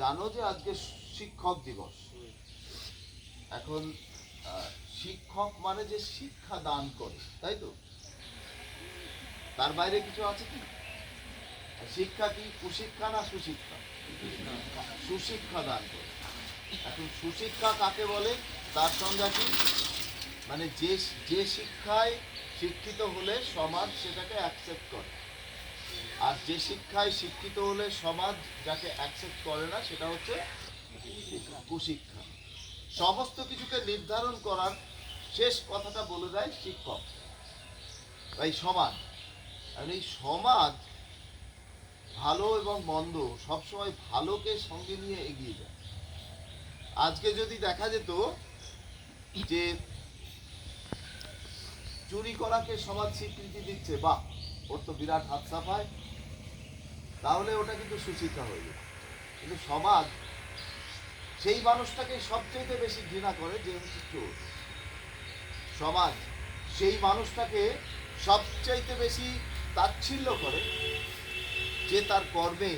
জানো যে আজকে শিক্ষক দিবস। এখন শিক্ষক মানে যে শিক্ষা দান করে, তাই তো? তার বাইরে কিছু আছে কি? শিক্ষা কি? কুশিক্ষা না সুশিক্ষা? সুশিক্ষা দান করে। এখন সুশিক্ষা কাকে বলে? তার সংজ্ঞা কি? মানে যে যে শিক্ষায় শিক্ষিত হলে সমাজ সেটাকে অ্যাকসেপ্ট করে। আর যে শিক্ষায় শিক্ষিত হলে সমাজ যাকে অ্যাকসেপ্ট করে না, সেটা হচ্ছে কুশিক্ষা। সমস্ত কিছুকে নির্ধারণ করার শেষ কথাটা বলে দেয় শিক্ষক। এই সমাজ। আর এই সমাজ ভালো এবং মন্দ সবসময় ভালোকে সঙ্গে নিয়ে এগিয়ে যায়। আজকে যদি দেখা যেত যে চুরি করাকে সমাজ স্বীকৃতি দিচ্ছে বা ওর তো বিরাট হাত সাফায় তাহলে ওটা কিন্তু হয়ে যেত কিন্তু সমাজ, সেই মানুষটাকে সবচেয়ে বেশি ঘৃণা করে যে হচ্ছে চোর। সমাজ, সেই মানুষটাকে সবচাইতে বেশি তাচ্ছিল্য করে যে তার কর্মে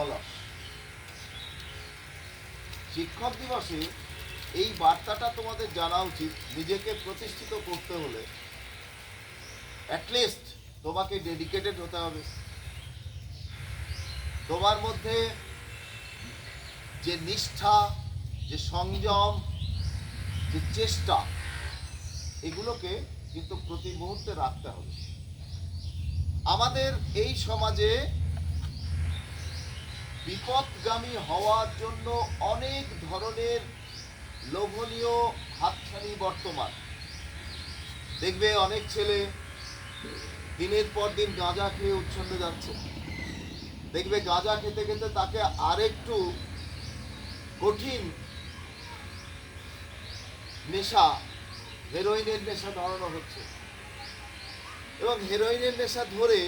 অলস। শিক্ষক দিবসে এই বার্তাটা তোমাদের জানা উচিত। নিজেকে প্রতিষ্ঠিত করতে হলে অ্যাটলিস্ট তোমাকে ডেডিকেটেড হতে হবে। তোমার মধ্যে যে নিষ্ঠা, যে সংযম, যে চেষ্টা, এগুলোকে কিন্তু প্রতি মুহূর্তে রাখতে হবে। আমাদের এই সমাজে বিপদগামী হওয়ার জন্য অনেক ধরনের লোভনীয় হাতছানি বর্তমান। দেখবে অনেক ছেলে দিনের পর দিন গাঁজা খেয়ে উচ্ছন্ন যাচ্ছে। দেখবে গাঁজা খেতে খেতে তাকে আরেকটু কঠিন নেশা হেরোইনের নেশা ধরানো হচ্ছে। এবং হেরোইনের নেশা ধরে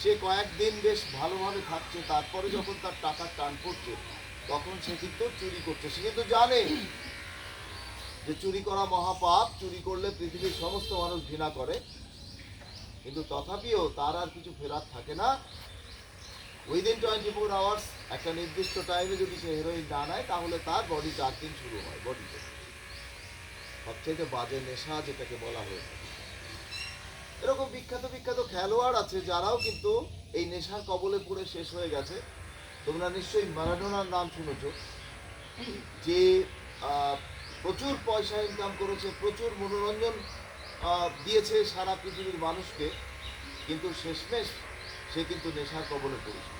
সে কয়েকদিন বেশ ভালোভাবে থাকছে তারপরে যখন তার টাকার টান পড়ছে তখন সে কিন্তু চুরি করছে। সে কিন্তু জানে যে চুরি করা মহাপাপ, চুরি করলে পৃথিবীর সমস্ত মানুষ ঘৃণা করে। কিন্তু তথাপিও তার আর কিছু ফেরার থাকে না। উইদিন টোয়েন্টি ফোর আওয়ার্স একটা নির্দিষ্ট টাইমে যদি সে হেরোইন না নেয়, তাহলে তার বডি চার্জিং শুরু হয় বডিতে সবচেয়ে বাজে নেশা যেটাকে বলা হয়ে থাকে। এরকম বিখ্যাত বিখ্যাত খেলোয়াড় আছে যারাও কিন্তু এই নেশার কবলে পড়ে শেষ হয়ে গেছে। তোমরা নিশ্চয়ই ম্যারাডোনার নাম শুনেছ। যে প্রচুর পয়সা ইনকাম করেছে, প্রচুর মনোরঞ্জন দিয়েছে সারা পৃথিবীর মানুষকে, কিন্তু শেষমেশ সে কিন্তু নেশার কবলে পড়েছে।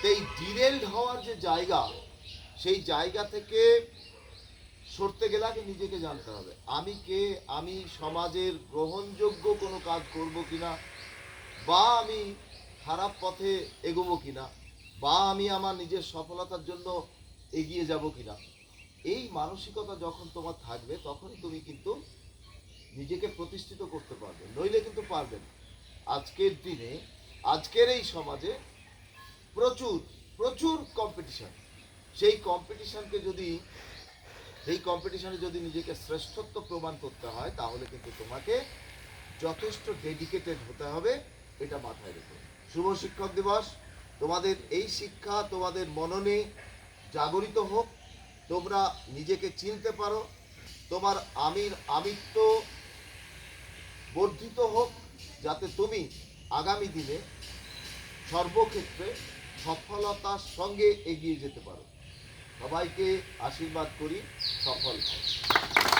তো এই ডিরেল্ড হওয়ার যে জায়গা, সেই জায়গা থেকে সরতে গেলে আগে নিজেকে জানতে হবে, আমি কে, আমি সমাজের গ্রহণযোগ্য কোনো কাজ করব কিনা, বা আমি খারাপ পথে এগোবো কিনা, বা আমি আমার নিজের সফলতার জন্য এগিয়ে যাব কিনা। এই মানসিকতা যখন তোমার থাকবে, তখনই তুমি কিন্তু নিজেকে প্রতিষ্ঠিত করতে পারবে নইলে কিন্তু পারবেন আজকের দিনে, আজকের এই সমাজে প্রচুর প্রচুর কম্পিটিশন সেই কম্পিটিশনকে যদি, সেই কম্পিটিশনে যদি নিজেকে শ্রেষ্ঠত্ব প্রমাণ করতে হয়, তাহলে কিন্তু তোমাকে যথেষ্ট ডেডিকেটেড হতে হবে, এটা মাথায় রেখে। শুভ শিক্ষক দিবস। তোমাদের এই শিক্ষা, তোমাদের মননে জাগরিত হোক। তোমরা নিজেকে চিনতে পারো। তোমার আমির, আমিত্ব বর্ধিত হোক, যাতে তুমি আগামী দিনে সর্বক্ষেত্রে সফলতার সঙ্গে এগিয়ে যেতে পারো। সবাইকে আশীর্বাদ করি, সফল হও।